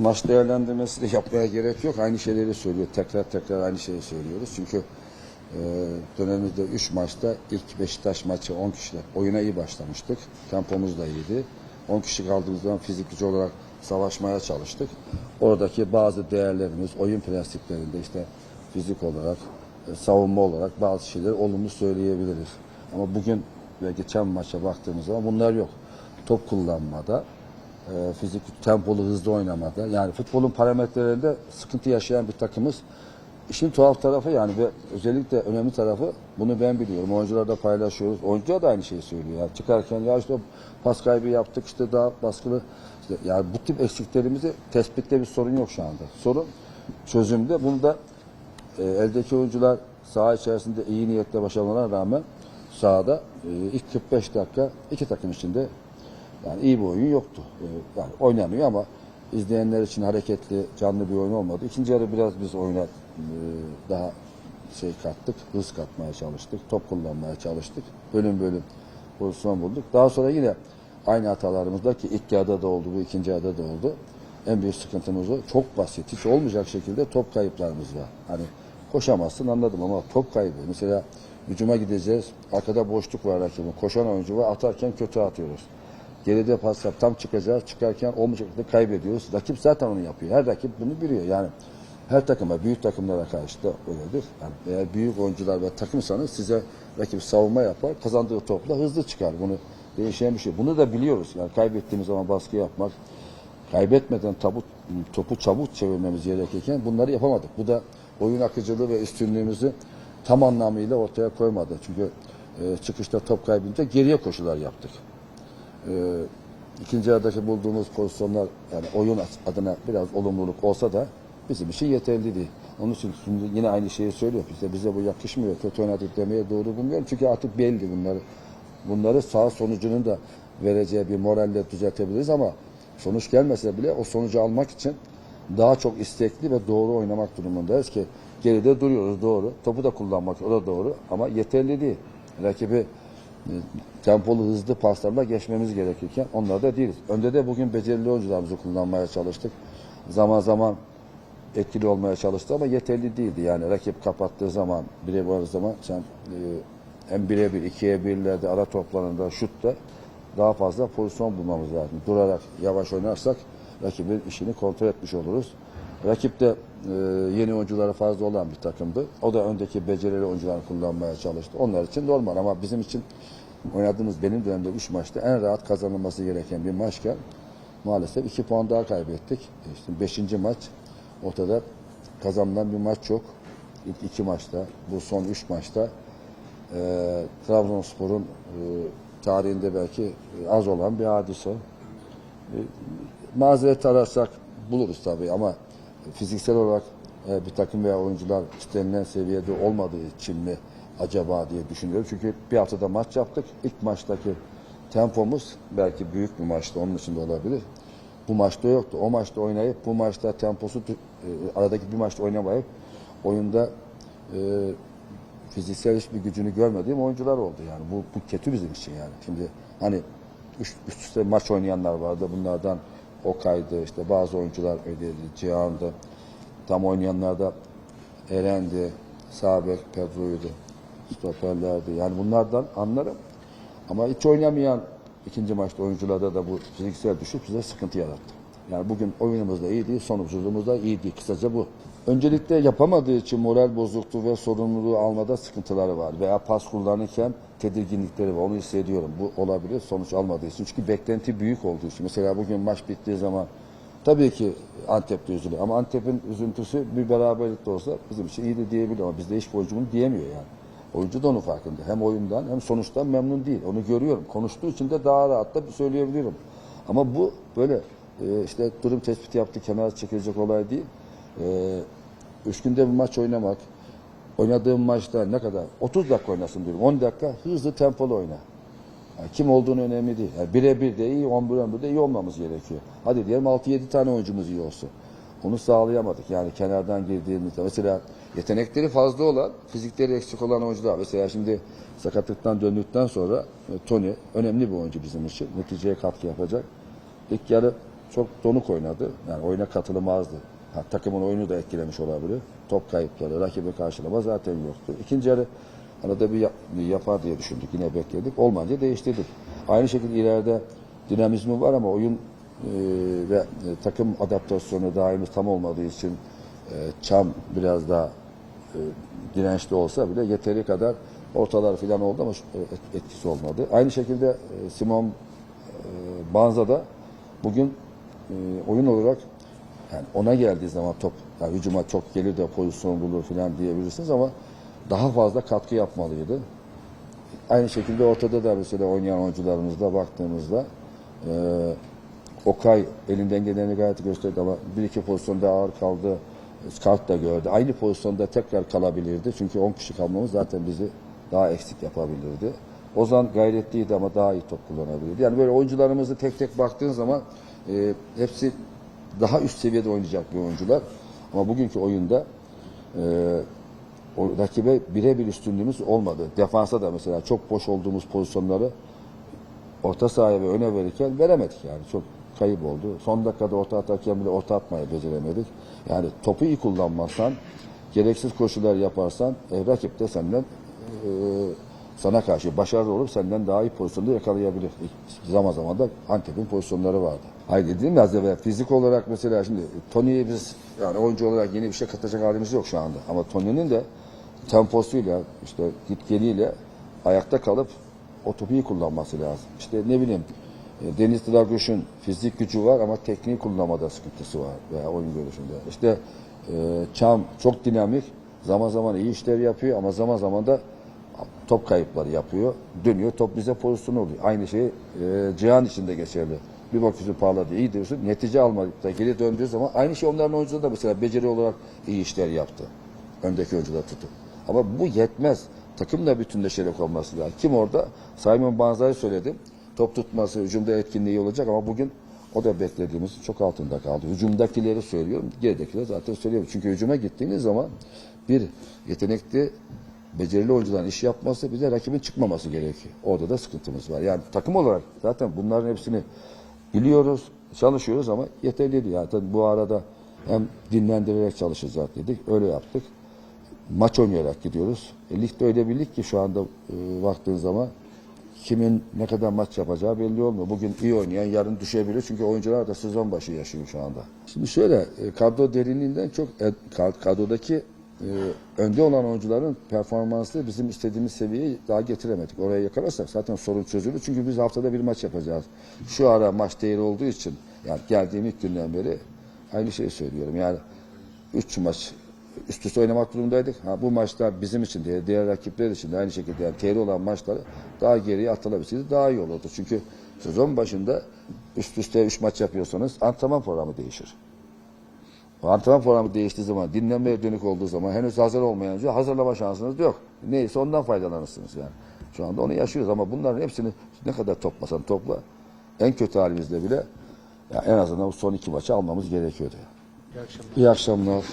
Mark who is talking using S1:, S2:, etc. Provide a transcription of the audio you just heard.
S1: Maç değerlendirmesi de yapmaya gerek yok. Aynı şeyleri söylüyor. Tekrar tekrar aynı şeyi söylüyoruz. Çünkü e, dönemimizde 3 maçta ilk Beşiktaş maçı 10 kişiyle oyuna iyi başlamıştık. Tempomuz da iyiydi. 10 kişi kaldığımız zaman fizikli olarak savaşmaya çalıştık. Oradaki bazı değerlerimiz, oyun prensiplerinde işte fizik olarak, e, savunma olarak bazı şeyleri olumlu söyleyebiliriz. Ama bugün ve geçen maça baktığımız zaman bunlar yok. Top kullanmada, e, fizik tempolu hızlı oynamada yani futbolun parametrelerinde sıkıntı yaşayan bir takımız. İşin tuhaf tarafı yani ve özellikle önemli tarafı bunu ben biliyorum. Oyuncular da paylaşıyoruz. Oyuncular da aynı şeyi söylüyor. Yani çıkarken ya işte pas kaybı yaptık işte daha baskılı. İşte yani bu tip eksiklerimizi tespitte bir sorun yok şu anda. Sorun çözümde. Bunu da e, eldeki oyuncular saha içerisinde iyi niyetle başarmalarına rağmen sahada e, ilk 45 dakika iki takım içinde yani iyi bir oyun yoktu. E, yani oynanıyor ama izleyenler için hareketli, canlı bir oyun olmadı. İkinci yarı biraz biz oyuna e, daha şey kattık, hız katmaya çalıştık, top kullanmaya çalıştık. Bölüm bölüm pozisyon bulduk. Daha sonra yine aynı hatalarımızda ki ilk yarıda da oldu, bu ikinci yarıda da oldu. En büyük sıkıntımız o. Çok basit, hiç olmayacak şekilde top kayıplarımız var. Hani koşamazsın anladım ama top kaybı. Mesela hücuma gideceğiz, arkada boşluk var rakibin. Koşan oyuncu var, atarken kötü atıyoruz. Geride pas yap, tam çıkacağız. Çıkarken olmayacak şekilde kaybediyoruz. Rakip zaten onu yapıyor. Her rakip bunu biliyor. Yani her takıma, büyük takımlara karşı da öyledir. Yani eğer büyük oyuncular ve takımsanız size rakip savunma yapar, kazandığı topla hızlı çıkar. Bunu değişen bir şey. Bunu da biliyoruz. Yani kaybettiğimiz zaman baskı yapmak, kaybetmeden tabut, topu çabuk çevirmemiz gerekirken bunları yapamadık. Bu da oyun akıcılığı ve üstünlüğümüzü tam anlamıyla ortaya koymadı. Çünkü e, çıkışta top kaybınca geriye koşular yaptık. E, ikinci yarıdaki bulduğumuz pozisyonlar yani oyun adına biraz olumluluk olsa da bizim için yeterli değil. Onun için şimdi yine aynı şeyi söylüyor. İşte bize bu yakışmıyor. Kötü oynadık demeye doğru bulmuyorum. Çünkü artık belli bunları. Bunları sağ sonucunun da vereceği bir moralle düzeltebiliriz ama sonuç gelmese bile o sonucu almak için daha çok istekli ve doğru oynamak durumundayız ki geride duruyoruz doğru. Topu da kullanmak o da doğru ama yeterli değil. Rakibi tempolu hızlı paslarla geçmemiz gerekirken onlar da değiliz. Önde de bugün becerili oyuncularımızı kullanmaya çalıştık. Zaman zaman etkili olmaya çalıştı ama yeterli değildi. Yani rakip kapattığı zaman, bire var zaman sen e, hem birebir, ikiye birlerde, ara toplarında, şutta daha fazla pozisyon bulmamız lazım. Durarak, yavaş oynarsak rakibin işini kontrol etmiş oluruz. Rakip de e, yeni oyuncuları fazla olan bir takımdı. O da öndeki becerili oyuncuları kullanmaya çalıştı. Onlar için normal ama bizim için oynadığımız benim dönemde 3 maçta en rahat kazanılması gereken bir maçken maalesef 2 puan daha kaybettik. İşte 5. maç ortada kazanılan bir maç yok. İlk iki maçta, bu son üç maçta e, Trabzonspor'un e, tarihinde belki e, az olan bir hadise. E, mazeret ararsak buluruz tabii ama fiziksel olarak e, bir takım veya oyuncular istenilen seviyede olmadığı için mi acaba diye düşünüyorum. Çünkü bir haftada maç yaptık. İlk maçtaki tempomuz belki büyük bir maçtı onun için de olabilir. Bu maçta yoktu. O maçta oynayıp bu maçta temposu e, aradaki bir maçta oynamayıp oyunda e, fiziksel hiçbir gücünü görmediğim oyuncular oldu yani. Bu, bu kötü bizim için yani. Şimdi hani üst, üst üste maç oynayanlar vardı. Bunlardan Okay'dı, işte bazı oyuncular öyleydi, Cihan'dı. Tam oynayanlar da Eren'di, Sabek, Pedro'ydu, stoperlerdi. Yani bunlardan anlarım. Ama hiç oynamayan ikinci maçta oyuncularda da bu fiziksel düşüş bize sıkıntı yarattı. Yani bugün oyunumuz da iyi değil, sonucumuz da iyi. Kısaca bu. Öncelikle yapamadığı için moral bozukluğu ve sorumluluğu almada sıkıntıları var. Veya pas kullanırken tedirginlikleri var. Onu hissediyorum. Bu olabilir sonuç almadığı için. Çünkü beklenti büyük olduğu için. Mesela bugün maç bittiği zaman tabii ki Antep'te üzülüyor. Ama Antep'in üzüntüsü bir beraberlikte olsa bizim için iyiydi diyebilir ama bizde hiç oyuncu bunu diyemiyor yani. Oyuncu da onun farkında. Hem oyundan hem sonuçtan memnun değil. Onu görüyorum. Konuştuğu için de daha rahat da söyleyebilirim. Ama bu böyle e, işte durum tespiti yaptı, kenara çekilecek olay değil. E, üç günde bir maç oynamak, oynadığım maçta ne kadar? 30 dakika oynasın diyorum. 10 dakika hızlı tempolu oyna. Yani kim olduğunu önemli değil. Yani birebir de iyi, 11 11 de iyi olmamız gerekiyor. Hadi diyelim 6-7 tane oyuncumuz iyi olsun. Onu sağlayamadık. Yani kenardan girdiğimizde mesela yetenekleri fazla olan, fizikleri eksik olan oyuncular. Mesela şimdi sakatlıktan döndükten sonra e, Tony önemli bir oyuncu bizim için. Neticeye katkı yapacak. İlk yarı çok donuk oynadı. Yani oyuna katılım azdı. Ha, takımın oyunu da etkilemiş olabilir. Top kayıpları, rakibi karşılama zaten yoktu. İkinci yarı arada bir, yap- bir yapar diye düşündük. Yine bekledik. Olmayınca değiştirdik. Aynı şekilde ileride dinamizmi var ama oyun e, ve e, takım adaptasyonu daimiz tam olmadığı için e, Çam biraz daha e, dirençli olsa bile yeteri kadar ortalar falan oldu ama e, et- etkisi olmadı. Aynı şekilde e, Simon e, Banza da bugün e, oyun olarak yani ona geldiği zaman top yani hücuma çok gelir de pozisyon bulur falan diyebilirsiniz ama daha fazla katkı yapmalıydı. Aynı şekilde ortada da mesela oynayan oyuncularımızda baktığımızda e, Okay elinden geleni gayet gösterdi ama bir iki pozisyonda ağır kaldı. Kart da gördü. Aynı pozisyonda tekrar kalabilirdi. Çünkü 10 kişi kalmamız zaten bizi daha eksik yapabilirdi. Ozan gayretliydi ama daha iyi top kullanabilirdi. Yani böyle oyuncularımızı tek tek baktığın zaman e, hepsi daha üst seviyede oynayacak bir oyuncular. Ama bugünkü oyunda e, o rakibe birebir üstünlüğümüz olmadı. Defansa da mesela çok boş olduğumuz pozisyonları orta sahaya ve öne verirken veremedik yani. Çok kayıp oldu. Son dakikada orta atarken bile orta atmayı beceremedik. Yani topu iyi kullanmazsan, gereksiz koşular yaparsan e, rakip de senden e, sana karşı başarılı olup senden daha iyi pozisyonda yakalayabilir. Zaman zaman da Antep'in pozisyonları vardı. Hayır dediğim ya az fizik olarak mesela şimdi Tony'ye biz yani oyuncu olarak yeni bir şey katacak halimiz yok şu anda. Ama Tony'nin de temposuyla işte git geliyle ayakta kalıp o topu iyi kullanması lazım. İşte ne bileyim e, Deniz Draguş'un fizik gücü var ama tekniği kullanmada sıkıntısı var veya oyun görüşünde. İşte e, Çam çok dinamik, zaman zaman iyi işler yapıyor ama zaman zaman da top kayıpları yapıyor. Dönüyor, top bize pozisyon oluyor. Aynı şey e, Cihan için de geçerli. Bir bakıyorsun parladı, iyi diyorsun. Netice almadık da geri döndüğü zaman aynı şey onların oyuncuları da mesela beceri olarak iyi işler yaptı. Öndeki oyuncular tutup. Ama bu yetmez. Takım da bütünleşerek olması lazım. Kim orada? Simon Banzai söyledim. Top tutması, hücumda etkinliği olacak ama bugün o da beklediğimiz çok altında kaldı. Hücumdakileri söylüyorum, geridekileri zaten söylüyorum. Çünkü hücuma gittiğiniz zaman bir yetenekli, becerili oyuncuların iş yapması, bir de rakibin çıkmaması gerekiyor. Orada da sıkıntımız var. Yani takım olarak zaten bunların hepsini biliyoruz, çalışıyoruz ama yeterli değil. Tabii bu arada hem dinlendirerek çalışacağız dedik, öyle yaptık maç oynayarak gidiyoruz. E, ligde öyle bir lig ki şu anda e, baktığın zaman kimin ne kadar maç yapacağı belli olmuyor. Bugün iyi oynayan yarın düşebilir çünkü oyuncular da sezon başı yaşıyor şu anda. Şimdi şöyle e, kadro derinliğinden çok e, kad- kadrodaki e, önde olan oyuncuların performansı bizim istediğimiz seviyeyi daha getiremedik. Oraya yakalarsak zaten sorun çözülür. Çünkü biz haftada bir maç yapacağız. Şu ara maç değeri olduğu için yani geldiğim ilk günden beri aynı şeyi söylüyorum. Yani 3 maç üst üste oynamak durumundaydık. Ha, bu maçlar bizim için de diğer rakipler için de aynı şekilde yani tehlikeli olan maçları daha geriye atılabilseydi daha iyi olurdu. Çünkü sezon başında üst üste 3 maç yapıyorsanız antrenman programı değişir. Antrenman programı değiştiği zaman, dinlenmeye dönük olduğu zaman henüz hazır olmayan önce hazırlama şansınız yok. Neyse ondan faydalanırsınız yani. Şu anda onu yaşıyoruz ama bunların hepsini ne kadar toplasan topla en kötü halimizde bile ya en azından bu son iki maçı almamız gerekiyordu.
S2: İyi akşamlar.
S1: İyi akşamlar.